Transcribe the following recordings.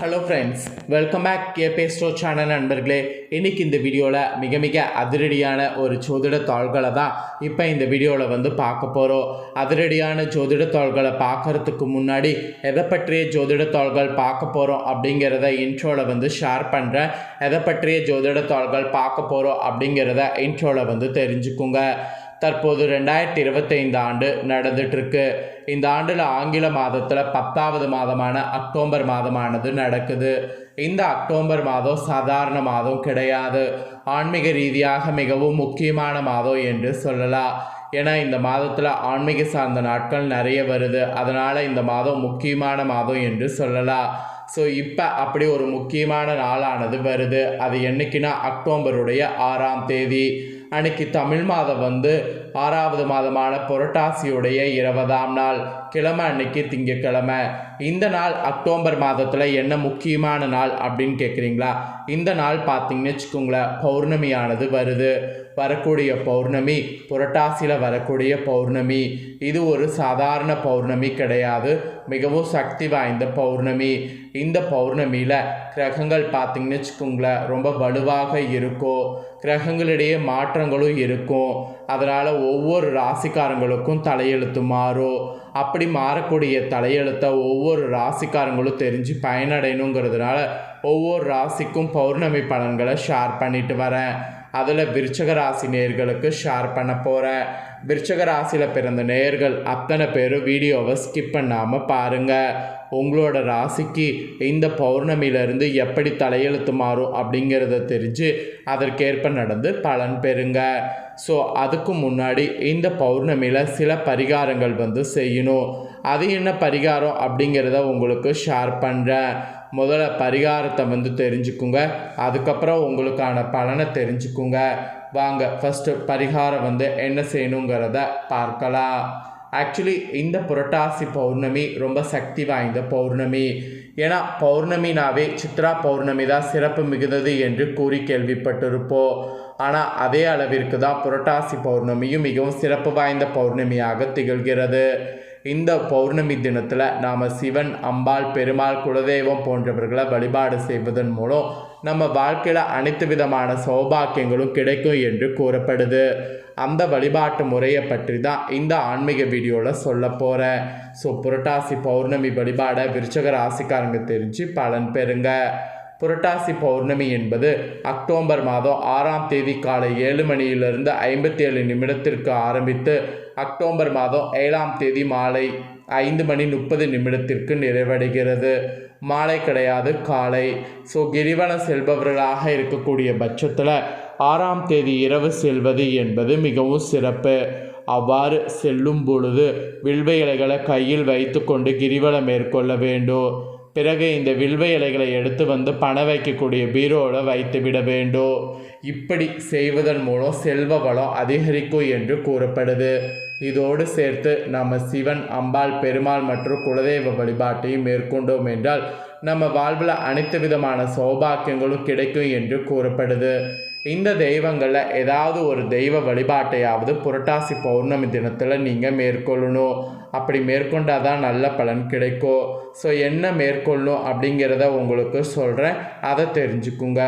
Hello friends welcome back கே பேஸ்டோ channel நண்பர்களே இன்னைக்கு இந்த வீடியோவில் மிக மிக அதிரடியான ஒரு ஜோதிட தாள்களை தான் இப்போ இந்த வீடியோவில் வந்து பார்க்க போகிறோம் அதிரடியான ஜோதிட தாள்களை பார்க்கறதுக்கு முன்னாடி எதை பற்றிய ஜோதிட தாள்கள் பார்க்க போகிறோம் அப்படிங்கிறத இன்ட்ரோவில் வந்து ஷேர் பண்ணுறேன் எதை பற்றிய ஜோதிட தாள்கள் பார்க்க போகிறோம் அப்படிங்கிறத இன்ட்ரோவில் வந்து தெரிஞ்சுக்குங்க. தற்போது ரெண்டாயிரத்தி இருபத்தைந்து ஆண்டு நடந்துட்டுருக்கு. இந்த ஆண்டில் ஆங்கில மாதத்தில் பத்தாவது மாதமான அக்டோபர் மாதமானது நடக்குது. இந்த அக்டோபர் மாதம் சாதாரண மாதம் கிடையாது. ஆன்மீக ரீதியாக மிகவும் முக்கியமான மாதம் என்று சொல்லலாம். ஏன்னா இந்த மாதத்தில் ஆன்மீக சார்ந்த நாட்கள் நிறைய வருது. அதனால் இந்த மாதம் முக்கியமான மாதம் என்று சொல்லலாம். ஸோ இப்போ அப்படி ஒரு முக்கியமான நாளானது வருது. அது என்னைக்குன்னா அக்டோபருடைய ஆறாம் தேதி. அன்னைக்கு தமிழ் மாதம் வந்து ஆறாவது மாதமான புரட்டாசியுடைய இருபதாம் நாள் கிழமை அன்னைக்கு திங்கக்கிழமை இந்த நாள் அக்டோபர் மாதத்தில் என்ன முக்கியமான நாள் அப்படின்னு கேட்குறீங்களா இந்த நாள் பார்த்தீங்கன்னு வச்சுக்கோங்களேன் பௌர்ணமியானது வருது. வரக்கூடிய பௌர்ணமி புரட்டாசியில் வரக்கூடிய பௌர்ணமி. இது ஒரு சாதாரண பௌர்ணமி கிடையாது. மிகவும் சக்தி வாய்ந்த பௌர்ணமி. இந்த பௌர்ணமியில் கிரகங்கள் பார்த்திங்கன்னு வச்சுக்கோங்களேன் ரொம்ப வலுவாக இருக்கும். கிரகங்களிடையே மாற்றங்களும் இருக்கும். அதனால் ஒவ்வொரு ராசிக்காரங்களுக்கும் தலையெழுத்து மாறும். அப்படி மாறக்கூடிய தலையெழுத்தை ஒவ்வொரு ராசிக்காரங்களும் தெரிஞ்சு பயனடையணுங்கிறதுனால ஒவ்வொரு ராசிக்கும் பௌர்ணமி பலன்களை ஷேர் பண்ணிட்டு வரேன். அதில் விருச்சக ராசி நேர்களுக்கு ஷேர் பண்ண போகிறேன் விருச்சக ராசியில் பிறந்த நேர்கள் அத்தனை பேரும் வீடியோவை ஸ்கிப் பண்ணாமல் பாருங்கள் உங்களோட ராசிக்கு இந்த பௌர்ணமியிலிருந்து எப்படி தலையெழுத்து மாறும் அப்படிங்கிறத தெரிஞ்சு அதற்கேற்ப நடந்து பலன் பெறுங்க. ஸோ அதுக்கு முன்னாடி இந்த பௌர்ணமியில் சில பரிகாரங்கள் வந்து செய்யணும். அது என்ன பரிகாரம் அப்படிங்கிறத உங்களுக்கு ஷேர் பண்ணுறேன் முதல்ல பரிகாரத்தை வந்து தெரிஞ்சுக்குங்க. அதுக்கப்புறம் உங்களுக்கான பலனை தெரிஞ்சுக்குங்க. வாங்க ஃபஸ்ட்டு பரிகாரம் வந்து என்ன செய்யணுங்கிறத பார்க்கலாம். ஆக்சுவலி இந்த புரட்டாசி பௌர்ணமி ரொம்ப சக்தி வாய்ந்த பௌர்ணமி. ஏன்னா பௌர்ணமினாவே சித்ரா பௌர்ணமி தான் சிறப்பு மிகுந்தது என்று கூறி கேள்விப்பட்டிருப்போம். ஆனால் அதே அளவிற்கு தான் புரட்டாசி பௌர்ணமியும் மிகவும் சிறப்பு வாய்ந்த பௌர்ணமியாக திகழ்கிறது. இந்த பௌர்ணமி தினத்தில் நாம் சிவன் அம்பாள் பெருமாள் குலதெய்வம் போன்றவர்களை வழிபாடு செய்வதன் மூலம் நம்ம வாழ்க்கையில் அனைத்து விதமான சௌபாக்கியங்களும் கிடைக்கும் என்று கூறப்படுது. அந்த வழிபாட்டு முறையை பற்றி தான் இந்த ஆன்மீக வீடியோவில் சொல்ல போகிறேன் ஸோ புரட்டாசி பௌர்ணமி வழிபாடை விருச்சக ராசிக்காரங்க தெரிஞ்சு பலன் பெறுங்க. புரட்டாசி பௌர்ணமி என்பது அக்டோபர் மாதம் ஆறாம் தேதி காலை ஏழு மணியிலிருந்து ஐம்பத்தி ஏழு நிமிடத்திற்கு ஆரம்பித்து அக்டோபர் மாதம் ஏழாம் தேதி மாலை ஐந்து மணி முப்பது நிமிடத்திற்கு நிறைவடைகிறது. மாலை கிடையாது காலை. ஸோ கிரிவலம் செல்பவர்களாக இருக்கக்கூடிய பட்சத்தில் ஆறாம் தேதி இரவு செல்வது என்பது மிகவும் சிறப்பு. அவ்வாறு செல்லும் பொழுது வில்வ இலைகளை கையில் வைத்துக்கொண்டு கிரிவலம் மேற்கொள்ள வேண்டும். பிறகு இந்த வில்வ இலைகளை எடுத்து வந்து பண வைக்கக்கூடிய பீரோவில் வைத்து விட வேண்டும். இப்படி செய்வதன் மூலம் செல்வ வளம் அதிகரிக்கும் என்று கூறப்படுது. இதோடு சேர்த்து நம்ம சிவன் அம்பாள் பெருமாள் மற்றும் குலதெய்வ வழிபாட்டையும் மேற்கொண்டோம் என்றால் நம்ம வாழ்வில் அனைத்து விதமான சௌபாக்கியங்களும் கிடைக்கும் என்று கூறப்படுது. இந்த தெய்வங்களில் ஏதாவது ஒரு தெய்வ வழிபாட்டையாவது புரட்டாசி பௌர்ணமி தினத்தில் நீங்கள் மேற்கொள்ளணும். அப்படி மேற்கொண்டால் தான் நல்ல பலன் கிடைக்கும். ஸோ என்ன மேற்கொள்ளணும் அப்படிங்கிறத உங்களுக்கு சொல்கிறேன் அதை தெரிஞ்சுக்குங்க.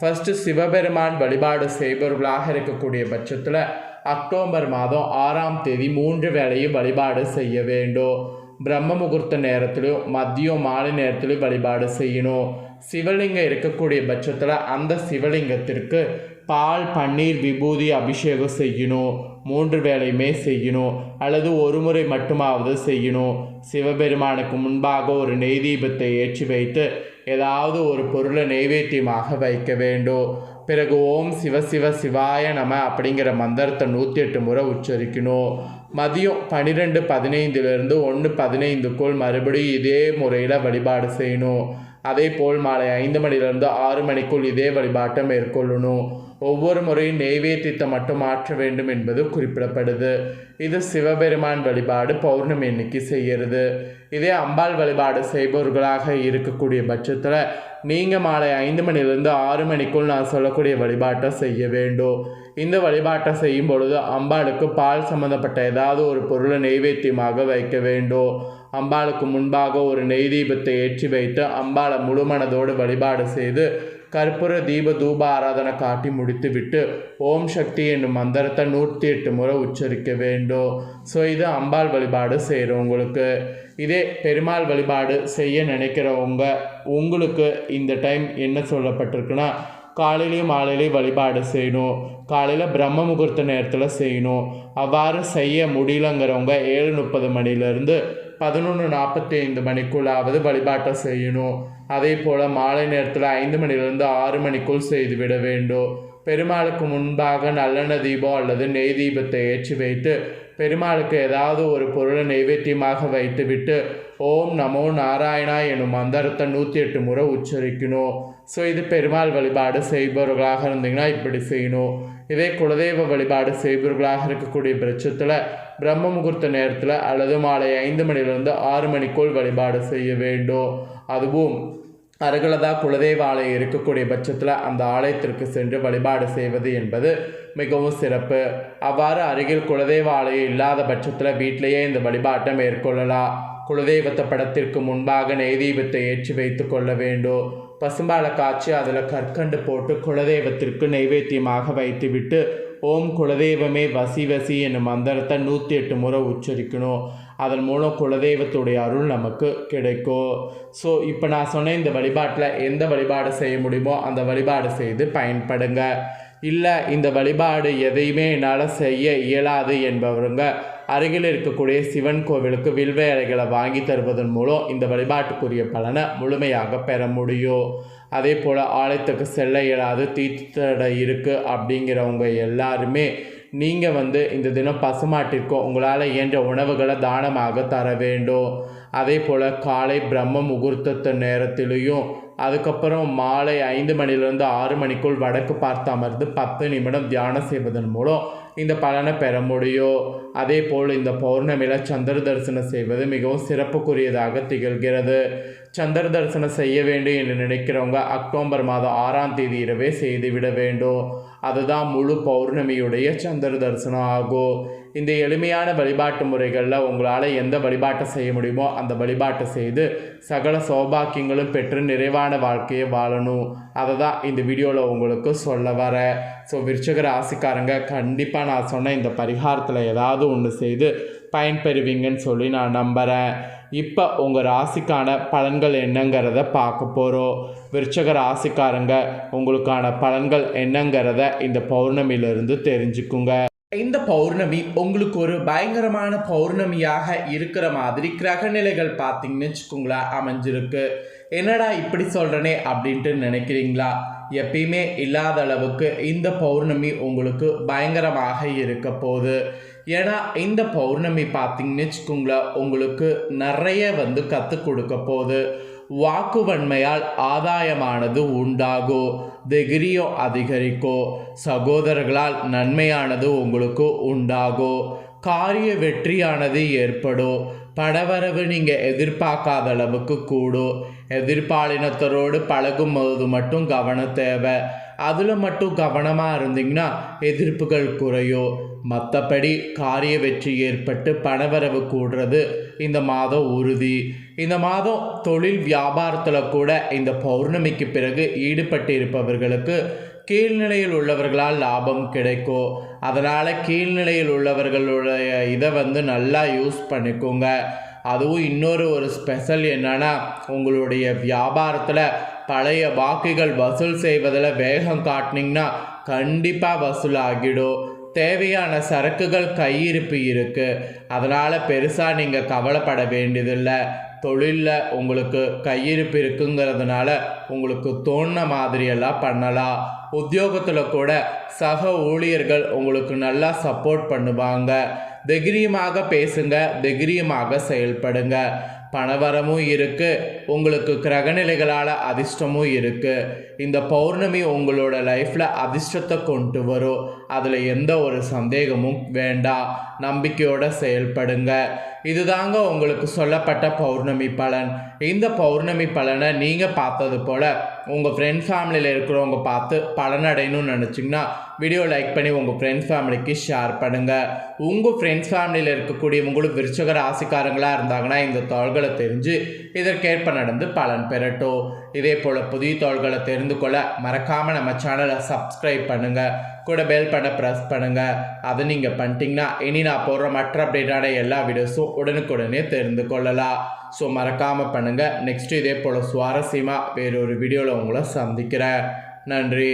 ஃபஸ்ட்டு சிவபெருமான் வழிபாடு செய்பவர்களாக இருக்கக்கூடிய பட்சத்தில் அக்டோபர் மாதம் ஆறாம் தேதி மூன்று வேளையும் வழிபாடு செய்ய வேண்டும். பிரம்ம முகூர்த்த நேரத்திலையும் மதியம் மாலை நேரத்திலும் வழிபாடு செய்யணும். சிவலிங்கம் இருக்கக்கூடிய பட்சத்தில் அந்த சிவலிங்கத்திற்கு பால் பன்னீர் விபூதி அபிஷேகம் செய்யணும். மூன்று வேளையுமே செய்யணும். அல்லது ஒரு முறை மட்டுமாவது செய்யணும். சிவபெருமானுக்கு முன்பாக ஒரு நெய் தீபத்தை ஏற்றி வைத்து ஏதாவது ஒரு பொருளை நெய்வேத்தியமாக வைக்க வேண்டும். பிறகு ஓம் சிவ சிவ சிவாய நம அப்படிங்கிற மந்திரத்தை நூற்றி எட்டு முறை உச்சரிக்கணும். மதியம் பன்னிரெண்டு பதினைந்துலேருந்து ஒன்று பதினைந்துக்குள் மறுபடியும் இதே முறையில் வழிபாடு செய்யணும். அதே போல் மாலை ஐந்து மணிலிருந்து ஆறு மணிக்குள் இதே வழிபாட்டை மேற்கொள்ளணும் ஒவ்வொரு முறையும் நெய்வேத்தியத்தை மட்டும் மாற்ற வேண்டும் என்பது குறிப்பிடப்படுது. இது சிவபெருமான் வழிபாடு பௌர்ணமி அன்னைக்கு செய்கிறது இதே அம்பாள் வழிபாடு செய்பவர்களாக இருக்கக்கூடிய பட்சத்தில் நீங்கள் மாலை ஐந்து மணிலிருந்து ஆறு மணிக்குள் நான் சொல்லக்கூடிய வழிபாட்டை செய்ய வேண்டும். இந்த வழிபாட்டை செய்யும் பொழுது அம்பாளுக்கு பால் சம்மந்தப்பட்ட ஏதாவது ஒரு பொருளை நெய்வேத்தியமாக வைக்க வேண்டும். அம்பாளுக்கு முன்பாக ஒரு நெய் தீபத்தை ஏற்றி வைத்து அம்பாளை முழுமனதோடு வழிபாடு செய்து கற்பூர தீப தூப ஆராதனை காட்டி முடித்துவிட்டு ஓம் சக்தி என்னும் மந்திரத்தை நூற்றி எட்டு முறை உச்சரிக்க வேண்டும். ஸோ இது அம்பாள் வழிபாடு செய்கிறவங்களுக்கு இதே பெருமாள் வழிபாடு செய்ய நினைக்கிறவங்க உங்களுக்கு இந்த டைம் என்ன சொல்லப்பட்டிருக்குன்னா காலையிலையும் மாலையிலையும் வழிபாடு செய்யணும். காலையில் பிரம்ம முகூர்த்த நேரத்தில் செய்யணும். அவ்வாறு செய்ய முடியலங்கிறவங்க ஏழு முப்பது மணிலேருந்து பதினொன்று நாற்பத்தி ஐந்து மணிக்குள்ளாவது வழிபாட்டை செய்யணும். அதே போல் மாலை நேரத்தில் ஐந்து மணிலிருந்து ஆறு மணிக்குள் செய்துவிட வேண்டும். பெருமாளுக்கு முன்பாக நல்லெண்ண தீபம் அல்லது நெய் தீபத்தை ஏற்றி வைத்து பெருமாளுக்கு ஏதாவது ஒரு பொருளை நைவேத்தியமாக வைத்துவிட்டு ஓம் நமோ நாராயணா எனும் மந்திரத்தை நூற்றி எட்டு முறை உச்சரிக்கணும். ஸோ இது பெருமாள் வழிபாடு செய்பவர்களாக இருந்தீங்கன்னா இப்படி செய்யணும். இதே குலதெய்வ வழிபாடு செய்பவர்களாக இருக்கக்கூடிய பட்சத்தில் பிரம்ம முகூர்த்த நேரத்தில் அல்லது மாலை ஐந்து மணிலிருந்து ஆறு மணிக்குள் வழிபாடு செய்ய வேண்டும். அதுவும் அருகிலதா குலதெய்வ ஆலயம் இருக்கக்கூடிய பட்சத்தில் அந்த ஆலயத்திற்கு சென்று வழிபாடு செய்வது என்பது மிகவும் சிறப்பு. அவ்வாறு அருகில் குலதெய்வ ஆலயம் இல்லாத பட்சத்தில் வீட்டிலேயே இந்த வழிபாட்டை மேற்கொள்ளலாம். குலதெய்வத்த படத்திற்கு முன்பாக நெய் தீபத்தை ஏற்றி வைத்து கொள்ள வேண்டும். பசும்பாலை காய்ச்சி அதில் கற்கண்டு போட்டு குலதெய்வத்திற்கு நைவேத்தியமாக வைத்துவிட்டு ஓம் குலதெய்வமே வசி வசி என்னும் மந்திரத்தை நூற்றி எட்டு முறை உச்சரிக்கணும். அதன் மூலம் குலதெய்வத்துடைய அருள் நமக்கு கிடைக்கும். ஸோ இப்போ நான் சொன்ன இந்த வழிபாட்டில் எந்த வழிபாடு செய்ய முடியுமோ அந்த வழிபாடு செய்து பயன்படுங்க. இல்லை இந்த வழிபாடு எதையுமே என்னால் செய்ய இயலாது என்பவருங்க அருகில் இருக்கக்கூடிய சிவன் கோவிலுக்கு வில்வை இலைகளை வாங்கி தருவதன் மூலம் இந்த வழிபாட்டுக்குரிய பலனை முழுமையாக பெற முடியும். அதே போல் ஆலயத்துக்கு செல்ல இயலாது தீர்த்தடை இருக்குது அப்படிங்கிறவங்க எல்லாருமே நீங்கள் வந்து இந்த தினம் பசுமாட்டிற்கும் உங்களால் இயன்ற உணவுகளை தானமாக தர வேண்டும். அதே போல் காலை பிரம்ம முகூர்த்தத்து நேரத்திலையும் அதுக்கப்புறம் மாலை ஐந்து மணிலிருந்து ஆறு மணிக்குள் வடக்கு பார்த்து அமர்ந்து பத்து நிமிடம் தியானம் செய்வதன் மூலம் இந்த பலனை பெற முடியும். அதே போல் இந்த பௌர்ணமியில் சந்திர தரிசனம் செய்வது மிகவும் சிறப்புக்குரியதாக திகழ்கிறது. சந்திர தரிசனம் செய்ய வேண்டும் என்று நினைக்கிறவங்க அக்டோபர் மாதம் ஆறாம் தேதி இரவே செய்துவிட வேண்டும். அதுதான் முழு பௌர்ணமியுடைய சந்திர தரிசனம் ஆகும். இந்த எளிமையான வழிபாட்டு முறைகளில் உங்களால் எந்த வழிபாட்டை செய்ய முடியுமோ அந்த வழிபாட்டை செய்து சகல சௌபாக்கியங்களும் பெற்று நிறைவான வாழ்க்கையை வாழணும். அதை தான் இந்த வீடியோவில் உங்களுக்கு சொல்ல வரேன் ஸோ விருச்சக ராசிக்காரங்க கண்டிப்பாக நான் சொன்ன இந்த பரிகாரத்தில் ஏதாவது ஒன்று செய்து பயன்பெறுவீங்கன்னு சொல்லி நான் நம்புகிறேன் இப்போ உங்கள் ராசிக்கான பலன்கள் என்னங்கிறத பார்க்க போகிறோம் விருச்சக ராசிக்காரங்க உங்களுக்கான பலன்கள் என்னங்கிறத இந்த பௌர்ணமியிலிருந்து தெரிஞ்சுக்குங்க. இந்த பௌர்ணமி உங்களுக்கு ஒரு பயங்கரமான பௌர்ணமியாக இருக்கிற மாதிரி கிரகநிலைகள் பார்த்தீங்கன்னு வச்சுக்கோங்களேன் அமைஞ்சிருக்கு. என்னடா இப்படி சொல்கிறனே அப்படின்ட்டு நினைக்கிறீங்களா? எப்பயுமே இல்லாத அளவுக்கு இந்த பௌர்ணமி உங்களுக்கு பயங்கரமாக இருக்க போகுது. ஏன்னா இந்த பௌர்ணமி பார்த்தீங்கன்னு வச்சுக்கோங்களேன் உங்களுக்கு நிறைய வந்து கற்றுக் கொடுக்க போகுது. வாக்குவன்மையால் ஆதாயமானது உண்டாகும் திகிரியோ அதிகரிக்கும் சகோதரர்களால் நன்மையானது உங்களுக்கு உண்டாகும் காரிய வெற்றியானது ஏற்படும் படவரவு நீங்கள் எதிர்பார்க்காத அளவுக்கு கூடும் எதிர்பாலினத்தரோடு பழகும்போது மட்டும் கவனம் தேவை. அதில் மட்டும் கவனமாக இருந்தீங்கன்னா எதிர்ப்புகள் குறையும் மற்றபடி காரிய வெற்றி ஏற்பட்டு பணவரவு கூடுறது இந்த மாதம் உறுதி. இந்த மாதம் தொழில் வியாபாரத்தில் கூட இந்த பௌர்ணமிக்கு பிறகு ஈடுபட்டு இருப்பவர்களுக்கு கீழ்நிலையில் உள்ளவர்களால் லாபம் கிடைக்கும் அதனால் கீழ்நிலையில் உள்ளவர்களுடைய இதை வந்து நல்லா யூஸ் பண்ணிக்கோங்க. அதுவும் இன்னொரு ஒரு ஸ்பெஷல் என்னென்னா உங்களுடைய வியாபாரத்தில் பழைய பாக்கிகள் வசூல் செய்வதில் வேகம் காட்டினீங்கன்னா கண்டிப்பாக வசூல் ஆகிடும் தேவையான சரக்குகள் கையிருப்பு இருக்குது அதனால் பெருசாக நீங்கள் கவலைப்பட வேண்டியதில்லை. தொழிலில் உங்களுக்கு கையிருப்பு இருக்குங்கிறதுனால உங்களுக்கு தோணுன மாதிரியெல்லாம் பண்ணலாம். உத்தியோகத்தில் கூட சக ஊழியர்கள் உங்களுக்கு நல்லா சப்போர்ட் பண்ணுவாங்க. தைரியமாக பேசுங்க தைரியமாக செயல்படுங்க. பணவரமும் இருக்குது உங்களுக்கு கிரகநிலைகளால் அதிர்ஷ்டமும் இருக்குது இந்த பௌர்ணமி உங்களோட லைஃப்பில் அதிர்ஷ்டத்தை கொண்டு வரும். அதில் எந்த ஒரு சந்தேகமும் வேண்டாம். நம்பிக்கையோடு செயல்படுங்க. இதுதாங்க உங்களுக்கு சொல்லப்பட்ட பௌர்ணமி பலன். இந்த பௌர்ணமி பலனை நீங்கள் பார்த்தது போல் உங்கள் ஃப்ரெண்ட்ஸ் ஃபேமிலியில் இருக்கிறவங்க பார்த்து பலனடையணும்னு நினச்சிங்கன்னா வீடியோ லைக் பண்ணி உங்கள் ஃப்ரெண்ட்ஸ் ஃபேமிலிக்கு ஷேர் பண்ணுங்கள் உங்கள் ஃப்ரெண்ட்ஸ் ஃபேமிலியில் இருக்கக்கூடியவங்களும் விருச்சக ராசிக்காரங்களாக இருந்தாங்கன்னா இந்த தாள்களை தெரிஞ்சு இதற்கேற்ப நடந்து பலன் பெறட்டும். இதே போல் புதிய தோள்களை தெரிந்து கொள்ள மறக்காமல் நம்ம சேனலை சப்ஸ்கிரைப் பண்ணுங்கள் கூட பெல் பண்ண ப்ரெஸ் பண்ணுங்கள் அதை நீங்கள் பண்ணிட்டீங்கன்னா இனி நான் போடுற மற்ற அப்டேட்டான எல்லா வீடியோஸும் உடனுக்குடனே தெரிந்து கொள்ளலாம். ஸோ மறக்காமல் பண்ணுங்கள் நெக்ஸ்ட்டு இதே போல் சுவாரஸ்யமாக வேறொரு வீடியோவில் உங்களை சந்திக்கிறேன். நன்றி.